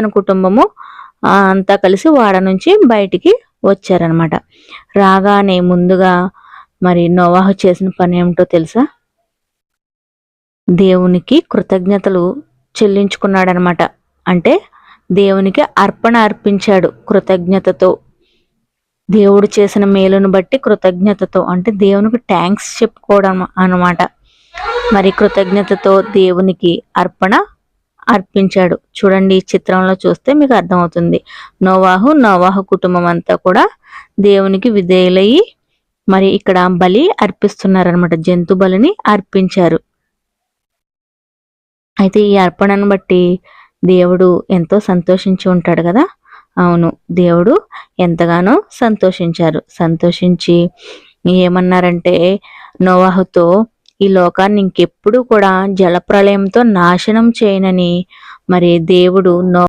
తన కుటుంబము అంతా కలిసి వాడ నుంచి బయటికి వచ్చారనమాట రాగానే ముందుగా మరి నోవాహు చేసిన పని ఏమిటో తెలుసా? దేవునికి కృతజ్ఞతలు చెల్లించుకున్నాడనమాట అంటే దేవునికి అర్పణ అర్పించాడు కృతజ్ఞతతో. దేవుడు చేసిన మేలును బట్టి కృతజ్ఞతతో. అంటే దేవునికి థ్యాంక్స్ చెప్పుకోవడం అన్నమాట. మరి కృతజ్ఞతతో దేవునికి అర్పణ అర్పించాడు. చూడండి ఈ చిత్రంలో చూస్తే మీకు అర్థమవుతుంది. నోవాహు నోవాహు కుటుంబం అంతా కూడా దేవునికి విధేయులయ్యి మరి ఇక్కడ బలి అర్పిస్తున్నారనమాట జంతు బలిని అర్పించారు. అయితే ఈ అర్పణను బట్టి దేవుడు ఎంతో సంతోషించి ఉంటాడు కదా? అవును దేవుడు ఎంతగానో సంతోషించారు. సంతోషించి ఏమన్నారంటే నోవాహుతో ఈ లోకాన్ని ఇంకెప్పుడు కూడా జలప్రలయంతో నాశనం చేయనని. మరి దేవుడు నో